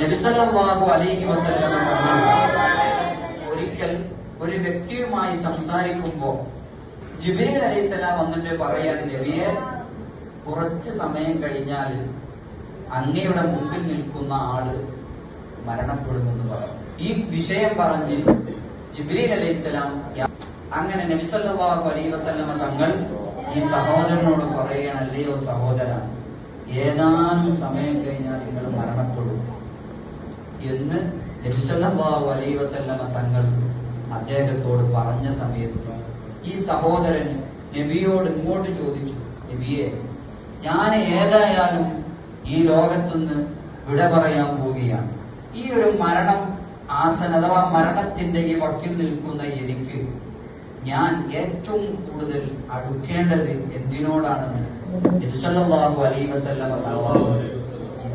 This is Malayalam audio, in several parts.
നബിസല്ലാഹു അലൈഹി വസല്ലം ഒരിക്കൽ ഒരു വ്യക്തിയുമായി സംസാരിക്കുമ്പോ ജിബീൽ അലൈഹിസ്സലാം വന്നിട്ട് പറയാണ് നബിയെ കുറച്ച് സമയം കഴിഞ്ഞാൽ അങ്ങയുടെ മുമ്പിൽ നിൽക്കുന്ന ആൾ മരണപ്പെടുമെന്ന് പറഞ്ഞു. ഈ വിഷയം പറഞ്ഞ് ജിബ്രീൽ അലൈഹിസ്സലാം അങ്ങനെ നബിസല്ലാഹു അലൈഹി വസല്ലമ തങ്ങൾ ഈ സഹോദരനോട് പറയണല്ലയോ സഹോദര ഏതാനും സമയം കഴിഞ്ഞാൽ നിങ്ങൾ മരണപ്പെടും. എന്ന് നബിസല്ലാഹു അലൈഹി വസല്ലമ തങ്ങൾ അദ്ദേഹത്തോട് പറഞ്ഞ സമയത്ത് ഈ സഹോദരൻ നബിയോട് ഇങ്ങോട്ട് ചോദിച്ചു നബിയെ ഞാൻ ഏതായാലും ഈ ലോകത്തുനിന്ന് വിട പറയാൻ പോവുകയാണ്. ഈ ഒരു മരണം ആസന അഥവാ മരണത്തിന്റെ ഈ വക്കിൽ നിൽക്കുന്ന എനിക്ക് ഞാൻ ഏറ്റവും കൂടുതൽ അടുക്കേണ്ടത് എന്തിനോടാണെന്ന് അലൈ വസല്ലമ തങ്ങളോട്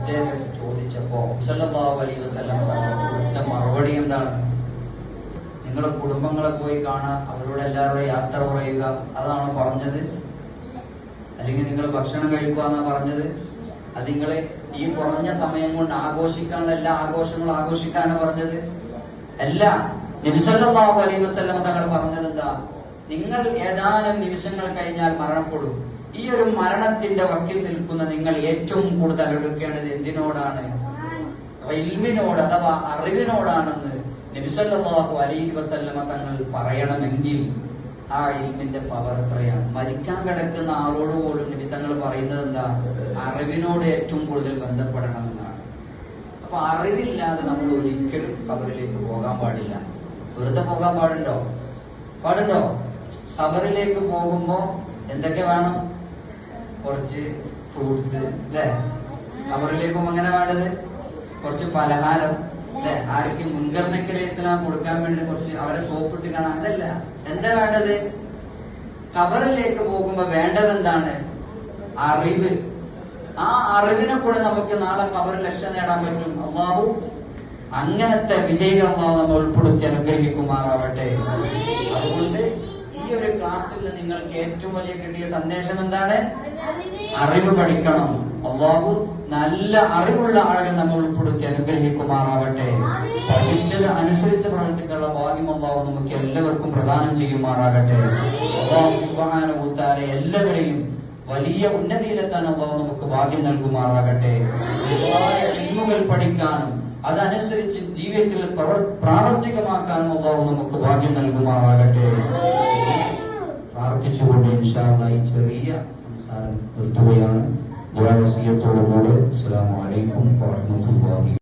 ഇദ്ദേഹം ചോദിച്ചപ്പോ സല്ലല്ലാഹു അലൈഹി വസല്ലം കൊടുത്ത മറുപടി എന്താണ്? നിങ്ങളുടെ കുടുംബങ്ങളെ പോയി കാണുക അവരോട് എല്ലാവരുടെയും യാത്ര പറയുക അതാണോ പറഞ്ഞത്? അല്ലെങ്കിൽ നിങ്ങൾ ഭക്ഷണം കഴിക്കുക എന്നാ പറഞ്ഞത്? അത് നിങ്ങൾ ഈ കുറഞ്ഞ സമയം കൊണ്ട് ആഘോഷിക്കാനുള്ള എല്ലാ ആഘോഷങ്ങളും ആഘോഷിക്കാനാണ് പറഞ്ഞത്? അല്ല നബിസല്ലാഹു അലൈഹി വസ്ലം തങ്ങൾ പറഞ്ഞത് എന്താ? നിങ്ങൾ ഏതാനും നിമിഷങ്ങൾ കഴിഞ്ഞാൽ മരണപ്പെടും. ഈ ഒരു മരണത്തിന്റെ വക്കിൽ നിൽക്കുന്ന നിങ്ങൾ ഏറ്റവും കൂടുതൽ എടുക്കേണ്ടത് എന്തിനോടാണ്? ഇൽമിനോട് അഥവാ അറിവിനോടാണെന്ന് നബിസല്ലാഹു അലൈഹി വസല്ലമ തങ്ങൾ പറയണമെങ്കിൽ ആ ഇൽമിന്റെ പവർ എത്രയാണ്? മരിക്കാൻ കിടക്കുന്ന ആളോട് പോലും നബി തങ്ങൾ പറയുന്നത് എന്താ? അറിവിനോട് ഏറ്റവും കൂടുതൽ ബന്ധപ്പെടണമെന്നാണ്. അപ്പൊ അറിവില്ലാതെ നമ്മൾ ഒരിക്കലും കബറിലേക്ക് പോകാൻ പാടില്ല. വെറുതെ പോകാൻ പാടുണ്ടോ? പാടുണ്ടോ? കബറിലേക്ക് പോകുമ്പോ എന്തൊക്കെ വേണം? കുറച്ച് ഫ്രൂട്ട്സ് അല്ലെ കബറിലേക്ക് അങ്ങനെ വേണ്ടത് കുറച്ച് പലഹാരം അല്ലെ ആർക്ക് മുൻഗണനയ്ക്ക് ഇസ്ലാം കൊടുക്കാൻ വേണ്ടി കുറച്ച് അവരെ സോപ്പിട്ട് കാണാൻ അതല്ല എന്താ വേണ്ടത്? കബറിലേക്ക് പോകുമ്പോ വേണ്ടത് എന്താണ്? അറിവ്. ആ അറിവിനെ കൂടെ നമുക്ക് നാളെ കബറിൽ ലക്ഷ്യം നേടാൻ പറ്റും. അള്ളാഹു അങ്ങനത്തെ വിജയികൾ അള്ളാഹു നമ്മൾ ഉൾപ്പെടുത്തി അനുഗ്രഹിക്കുമാറാവട്ടെ. ക്ലാസ്സിൽ നിങ്ങൾക്ക് ഏറ്റവും വലിയ കിട്ടിയ സന്ദേശം എന്താണ്? അറിവ് പഠിക്കണം. അള്ളാഹു നല്ല അറിവുള്ള ആളുകൾ നമ്മൾ ഉൾപ്പെടുത്തി അനുഗ്രഹിക്കുമാറാവട്ടെ. പഠിച്ചത് അനുസരിച്ച് പ്രവർത്തിക്കാനുള്ള ഭാഗ്യം അള്ളാഹു നമുക്ക് എല്ലാവർക്കും പ്രദാനം ചെയ്യുമാറാകട്ടെ. അള്ളാഹു സുബാനുത്താലെ എല്ലാവരെയും വലിയ ഉന്നതിയിലെത്താൻ അള്ളാഹു നമുക്ക് ഭാഗ്യം നൽകുമാറാകട്ടെ. ഒരുപാട് ഇൽമുകൾ പഠിക്കാനും അതനുസരിച്ച് ജീവിതത്തിൽ പ്രവർ- പ്രാവർത്തികമാക്കാനും അള്ളാഹു നമുക്ക് ഭാഗ്യം നൽകുമാറാകട്ടെ. പ്രാർത്ഥിച്ചുകൊണ്ട് ഇൻഷാല്ല ഈ ചെറിയ സംസാരം നിർത്തുകയാണ്. ദുരാവസീയത്തോടുകൂടെ അസ്സാം വലൈക്കും വറഹ്മത്തുള്ളാഹി